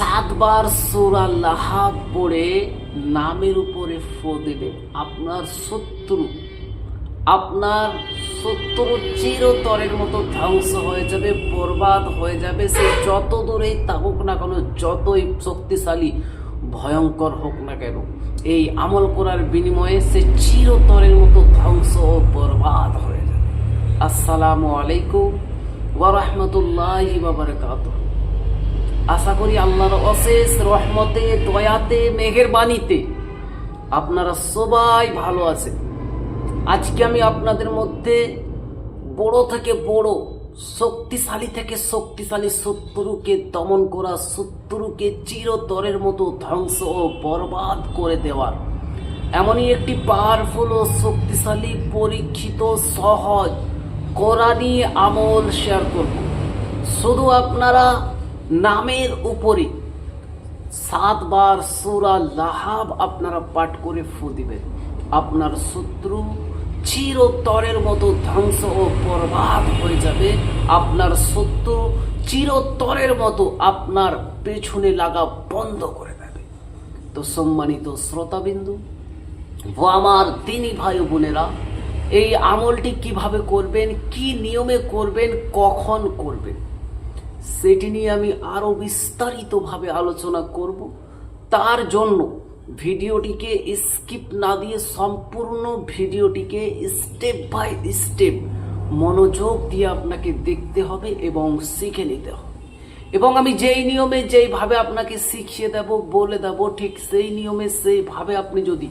সাতবার সুরা লাহাব পড়ে নামের উপরে ফো দেবে। আপনার শত্রু আপনার শত্রু চিরতরের মতো ধ্বংস হয়ে যাবে, বরবাদ হয়ে যাবে। সে যত দূরেই থাকুক না কেন, যতই শক্তিশালী, ভয়ঙ্কর হোক না কেন, এই আমল করার বিনিময়ে সে চিরতরের মতো ধ্বংস ও বরবাদ হয়ে যাবে। আসসালামু আলাইকুম ওয়া রাহমাতুল্লাহি ওয়া বারাকাতুহু। আশা করি আল্লাহর অশেষ রহমতে, দয়াতে মেঘের বাণীতে আপনারা সবাই ভালো আছেন। আজকে আমি আপনাদের মধ্যে বড় থেকে বড়, শক্তিশালী থেকে শক্তিশালী শত্রুকে দমন করা, শত্রুকে চিরতরের মতো ধ্বংস ও বরবাদ করে দেওয়ার এমনই একটি পাওয়ারফুল ও শক্তিশালী, পরীক্ষিত, সহজ কোরআনি আমল শেয়ার করব। শুধু আপনারা নামের উপরে সাতবার সুরা লাহাব আপনারা পাঠ করে ফু দিবেন। আপনার শত্রু চিরতরের মতো ধ্বংস ও বরবাদ হয়ে যাবে। আপনার শত্রু চিরতরের মতো আপনার পেছনে লাগা বন্ধ করে দেবে। তো সম্মানিত শ্রোতাবিন্দু ও আমার তিনি ভাই বোনেরা, এই আমলটি কীভাবে করবেন, কি নিয়মে করবেন, কখন করবেন? সেটি নিয়ে আমি আরও বিস্তারিতভাবে আলোচনা করব। তার জন্য ভিডিওটিকে স্কিপ না দিয়ে সম্পূর্ণ ভিডিওটিকে স্টেপ বাই স্টেপ মনোযোগ দিয়ে আপনাকে দেখতে হবে এবং শিখে নিতে হবে। এবং আমি যেই নিয়মে যেইভাবে আপনাকে শিখিয়ে দেব, বলে দেব, ঠিক সেই নিয়মে সেইভাবে আপনি যদি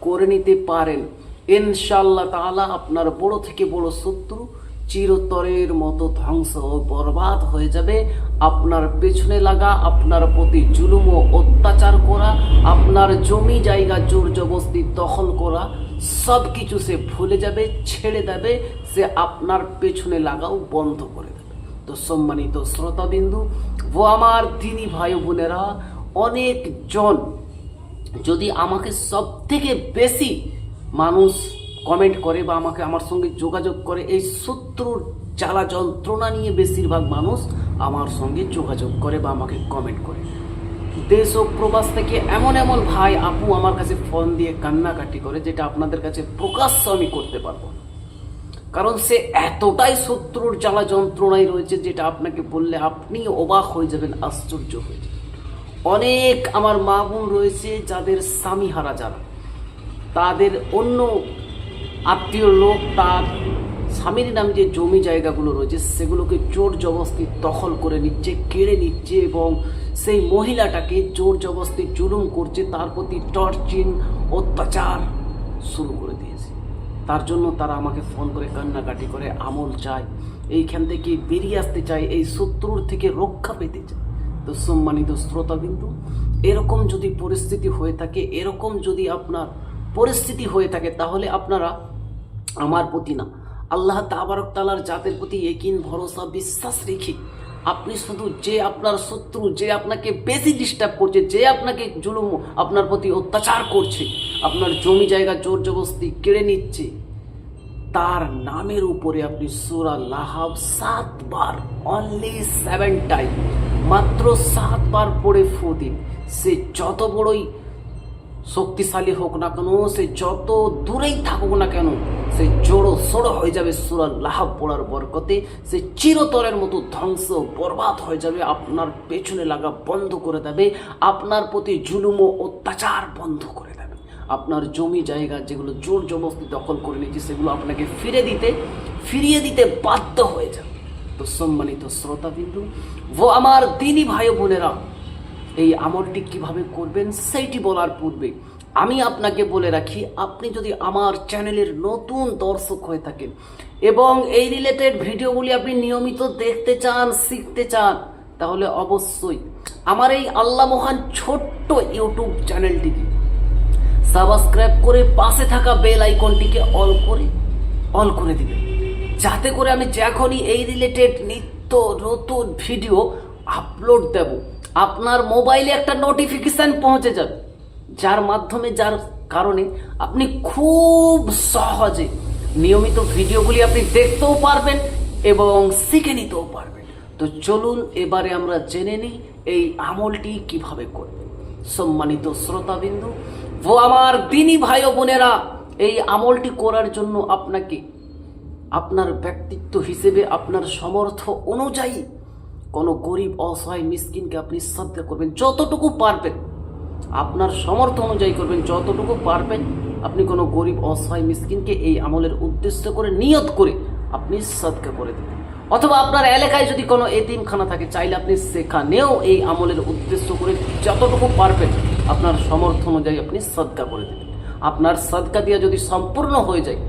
করে নিতে পারেন ইনশাল্লাহ তাআলা আপনার বড় থেকে বড় শত্রু চিরতরের মতো ধ্বংস বরবাদ হয়ে যাবে। আপনার পেছনে লাগা, আপনার প্রতি জুলুম ও অত্যাচার করা, আপনার জমি জায়গা জোর জবস্তি দখল করা সব কিছু সে ভুলে যাবে, ছেড়ে দেবে, সে আপনার পেছনে লাগাও বন্ধ করে দেবে। তো সম্মানিত শ্রোতাবিন্দু, ও আমার দিনী ভাই বোনেরা, অনেকজন যদি আমাকে সব থেকে বেশি মানুষ কমেন্ট করে বা আমাকে, আমার সঙ্গে যোগাযোগ করে, এই শত্রুর জ্বালা যন্ত্রণা নিয়ে বেশিরভাগ মানুষ আমার সঙ্গে যোগাযোগ করে বা আমাকে কমেন্ট করে। দেশ ও প্রবাস থেকে এমন এমন ভাই আপু আমার কাছে ফোন দিয়ে কান্নাকাটি করে যেটা আপনাদের কাছে প্রকাশ্য আমি করতে পারব কারণ সে এতটাই শত্রুর জ্বালা যন্ত্রণায় রয়েছে যেটা আপনাকে বললে আপনি অবাক হয়ে যাবেন, আশ্চর্য হয়ে যাবেন। অনেক আমার মা বোন রয়েছে যাদের স্বামী হারা যারা, তাদের অন্য আত্মীয় লোক, তার স্বামীর নাম যে জমি জায়গাগুলো রয়েছে, সেগুলোকে জোর জবস্তি দখল করে নিচ্ছে, কেড়ে নিচ্ছে এবং সেই মহিলাটাকে জোর জবস্তি জুলুম করছে, তার প্রতি টর্চিং অত্যাচার শুরু করে দিয়েছে। তার জন্য তারা আমাকে ফোন করে, কান্নাকাটি করে, আমল চায়, এইখান থেকে বেরিয়ে আসতে চায়, এই শত্রুর থেকে রক্ষা পেতে চায়। তো সম্মানিত শ্রোতাবিন্দু, এরকম যদি পরিস্থিতি হয়ে থাকে, এরকম যদি আপনার পরিস্থিতি হয়ে থাকে, তাহলে আপনারা আমার প্রতি না। আল্লাহ তাবারক তালার জাতের প্রতি একিন ভরসা, বিশ্বাস রেখে আপনি শুধু যে আপনার শত্রু, যে আপনাকে বেশি ডিস্টার্ব করছে, যে আপনাকে জুলুম আপনার প্রতি অত্যাচার করছে, আপনার জমি জায়গা জোর জবস্তি কেড়ে নিচ্ছে, তার নামের উপরে আপনি সুরা লাহাব সাতবার অনলি সেভেন টাইম মাত্র সাতবার পড়ে ফু দিন। সে যত বড়ই শক্তিশালী হোক না কেন, সে যত দূরেই থাকুক না কেন, সে জোড়ো সোড়ো হয়ে যাবে সুরা লাহাব পড়ার বরকতে, সে চিরতরের মতো ধ্বংস বরবাদ হয়ে যাবে, আপনার পেছনে লাগা বন্ধ করে দেবে, আপনার প্রতি জুলুম ও অত্যাচার বন্ধ করে দেবে। আপনার জমি জায়গা যেগুলো জোর জবস্তি দখল করে নিয়েছে, সেগুলো আপনাকে ফিরে দিতে, ফিরিয়ে দিতে বাধ্য হয়ে যাবে। তো সম্মানিত শ্রোতাবিন্দু, ও আমার দিনী ভাই বোনেরা এই আমলটি কীভাবে করবেন, সেইটি বলার পূর্বে আমি আপনাকে বলে রাখি, আপনি যদি আমার চ্যানেলের নতুন দর্শক হয়ে থাকেন এবং এই রিলেটেড ভিডিওগুলি আপনি নিয়মিত দেখতে চান, শিখতে চান, তাহলে অবশ্যই আমার এই আল্লাহ মহান ছোট্ট ইউটিউব চ্যানেলটিকে সাবস্ক্রাইব করে পাশে থাকা বেল আইকনটিকে অল করে অল করে দিবেন। যাতে করে আমি যখনই এই রিলেটেড নিত্য নতুন ভিডিও আপলোড দেব আপনার মোবাইলে একটা নোটিফিকেশান পৌঁছে যাবে। যার মাধ্যমে, যার কারণে আপনি খুব সহজে নিয়মিত ভিডিওগুলি আপনি দেখতেও পারবেন এবং শিখে নিতেও পারবেন। তো চলুন, এবারে আমরা জেনে নিই এই আমলটি কীভাবে করবে সম্মানিত শ্রোতাবিন্দু, ও আমার দিনী ভাই বোনেরা, এই আমলটি করার জন্য আপনাকে আপনার ব্যক্তিত্ব হিসেবে আপনার সমর্থ অনুযায়ী কোনো গরিব, অসহায়, মিসকিনকে আপনি শ্রদ্ধা করবেন, যতটুকু পারবেন। আপনার সমর্থ অনুযায়ী করবেন, যতটুকু পারবেন আপনি কোনো গরিব, অসহায়, মিসকিনকে এই আমলের উদ্দেশ্য করে, নিয়ত করে আপনি সদকা করে দেবেন। অথবা আপনার এলাকায় যদি কোনো এতিমখানা থাকে, চাইলে আপনি সেখানেও এই আমলের উদ্দেশ্য করে যতটুকু পারবেন আপনার সমর্থ অনুযায়ী আপনি সদকা করে দেবেন। আপনার সদকা দিয়া যদি সম্পূর্ণ হয়ে যায়,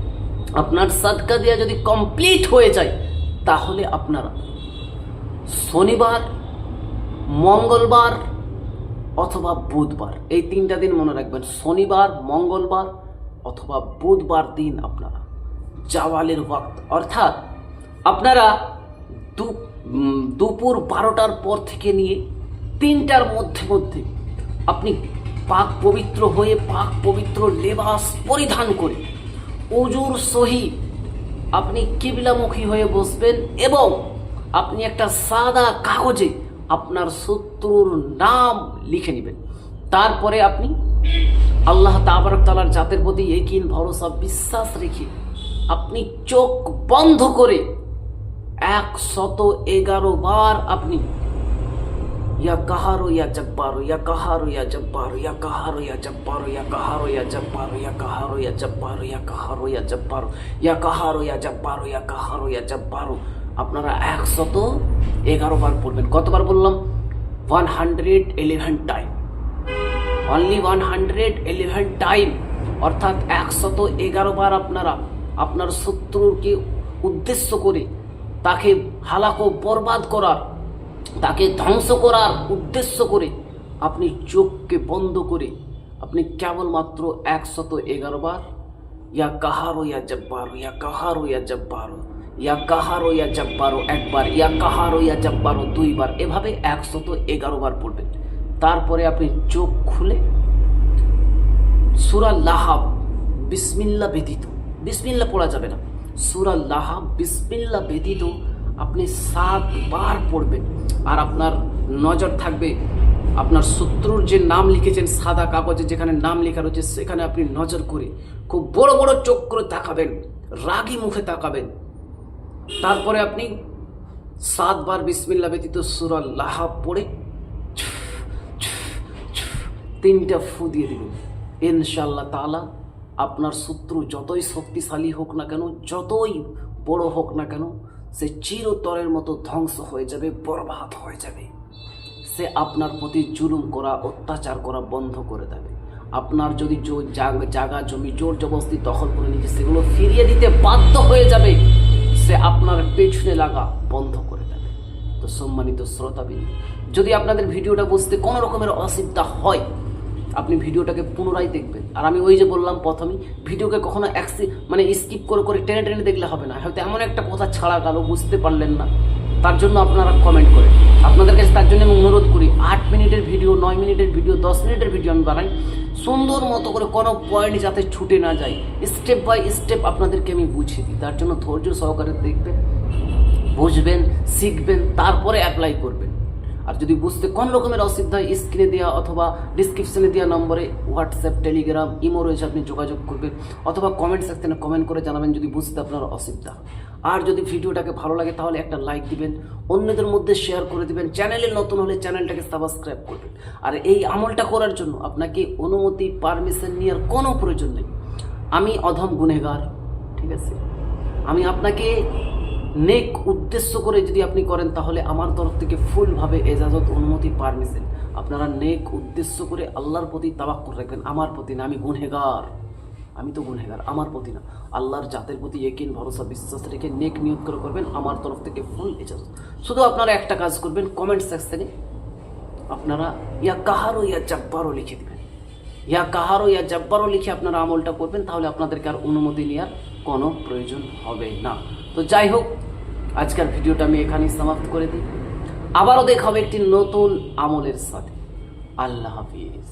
আপনার সদকা দিয়া যদি কমপ্লিট হয়ে যায়, তাহলে আপনারা শনিবার, মঙ্গলবার অথবা বুধবার। এই তিনটা দিন মনে রাখবেন, শনিবার, মঙ্গলবার অথবা বুধবার দিন আপনারা। জাওয়ালের ওয়াক্ত। অর্থাৎ আপনারা দুপুর বারোটার পর থেকে নিয়ে তিনটার মধ্যে মধ্যে আপনি পাক পবিত্র হয়ে পাক পবিত্র লেবাস পরিধান করে অজুর সহিত আপনি কিবলামুখী হয়ে বসবেন এবং আপনি একটা সাদা কাগজে আপনার শত্রুর নাম লিখে নেবেন। তারপরে আপনি আল্লাহ তাবারকতালার জাতের প্রতি একিন ভরসা, বিশ্বাস রেখে আপনি চোখ বন্ধ করে একশত এগারো বার আপনি, ইয়া কাহারো, ইয়া জব্বারো, ইয়া কাহারো, ইয়া জব্বারো, ইয়া কাহারো, ইয়া জব্বারো, ইয়া কাহারো, ইয়া জব্বারো, ইয়া কাহারো, ইয়া জব্বারো, ইয়া কাহারো, ইয়া জব্বারো, ইয়া কাহারো, ইয়া জব্বারো, ইয়া কাহারো, ইয়া জব্বারো। আপনারা একশত এগারো বার পড়বেন। কতবার বললাম? One hundred eleven time only one hundred eleven time অর্থাৎ একশত এগারো বার আপনারা আপনার শত্রুকে উদ্দেশ্য করে তাকে হালাকো বরবাদ করার, তাকে ধ্বংস করার উদ্দেশ্য করে আপনি চোখকে বন্ধ করে আপনি কেবলমাত্র একশত এগারো বার, ইয়া কাহারো ইয়া জব্বারো, ইয়া কাহারো ইয়া জব্বারো। ইয়া কাহারো ইয়া একবার, ইয়া কাহারো ইয়া দুইবার, এভাবে একশত এগারো বার পড়বেন। তারপরে আপনি চোখ খুলে সুরা লাহাব বিসমিল্লা ব্যতীত, বিসমিল্লা পড়া যাবে না। সুরা লাহাব বিসমিল্লা ব্যতীত আপনি সাতবার পড়বেন। আর আপনার নজর থাকবে আপনার শত্রুর যে নাম লিখেছেন সাদা কাগজে, যেখানে নাম লেখা রয়েছে, সেখানে আপনি নজর করে খুব বড় বড় চোখ করে তাকাবেন, রাগী মুখে তাকাবেন। তারপরে আপনি সাতবার বিসমিল্লা ব্যতীত সুরা লাহাব পড়ে তিনটা ফু দিয়ে দিবেন। ইনশাল্লাহ তাআলা আপনার শত্রু যতই শক্তিশালী হোক না কেন, যতই বড় হোক না কেন, সে চিরতরের মতো ধ্বংস হয়ে যাবে, বরবাদ হয়ে যাবে। সে আপনার প্রতি জুলুম করা, অত্যাচার করা বন্ধ করে দেবে। আপনার যদি জাগা জমি, জোর জবস্তি দখল করে নিচ্ছে সেগুলো ফিরিয়ে দিতে বাধ্য হয়ে যাবে। সে আপনার পেছনে লাগা বন্ধ করে দেবে। তো সম্মানিত শ্রোতাবিন যদি আপনাদের ভিডিওটা বুঝতে কোনো রকমের অসুবিধা হয়, আপনি ভিডিওটাকে পুনরায় দেখবেন। আর আমি ওই যে বললাম প্রথমেই ভিডিওকে কখনো অ্যাক্সি মানে স্কিপ করে করে টেনে টেনে দেখলে হবে না। হয়তো এমন একটা কথা ছাড়া গেল, বুঝতে পারলেন না। তার জন্য আপনারা কমেন্ট করেন। আপনাদের কাছে তার জন্য আমি অনুরোধ করি, আট মিনিটের ভিডিও, নয় মিনিটের ভিডিও, দশ মিনিটের ভিডিও আমি বানাই। সুন্দর মতো করে কোনো পয়েন্ট যাতে ছুটে না যায় স্টেপ বাই স্টেপ আপনাদেরকে আমি বুঝিয়ে দিই। তার জন্য ধৈর্য সহকারে দেখবেন, বুঝবেন, শিখবেন, তারপরে অ্যাপ্লাই করবেন। আর যদি বুঝতে কোন রকমের অসুবিধা হয় স্ক্রিনে দেওয়া অথবা ডিসক্রিপশনে দেওয়া নম্বরে হোয়াটসঅ্যাপ টেলিগ্রাম ইমো রয়েছে, আপনি যোগাযোগ করবেন। অথবা কমেন্ট সেকশনে কমেন্ট করে জানাবেন যদি বুঝতে আপনার অসুবিধা। আর যদি ভিডিওটাকে ভালো লাগে, তাহলে একটা লাইক দিবেন, অন্যদের মধ্যে শেয়ার করে দিবেন। চ্যানেলে নতুন হলে চ্যানেলটাকে সাবস্ক্রাইব করবেন। আর এই আমলটা করার জন্য আপনাকে অনুমতি পারমিশন নেওয়ার কোনো প্রয়োজন নেই। আমি অধম গুনেগার ঠিক আছে? আমি আপনাকে নেক উদ্দেশ্য করে যদি আপনি করেন, তাহলে আমার তরফ থেকে ফুলভাবে এজাজত, অনুমতি পারমিশন আপনারা নেক উদ্দেশ্য করে আল্লাহর প্রতি তাবাক্কুর রাখবেন, আমার প্রতি না, আমি গুনহেগার আমি তো গুনহেগার আমার প্রতি না। আল্লাহর জাতের প্রতি একিন ভরসা, বিশ্বাস রেখে নেক নিয়োগ করে করবেন, আমার তরফ থেকে ফুল এজাজত। শুধু আপনারা একটা কাজ করবেন কমেন্ট সেকশনে আপনারা, ইয়া কাহারও ইয়া জব্বারও লিখে দেবেন। ইয়া কাহারও ইয়া জব্বারও লিখে আপনারা আমলটা করবেন, তাহলে আপনাদেরকে আর অনুমতি নেওয়ার কোনো প্রয়োজন হবে না। তো যাই হোক আজকের ভিডিওটা আমি এখানেই সমাপ্ত করে দিই। আবারও দেখা হবে একটি নতুন আমলের সাথে। আল্লাহ হাফিজ।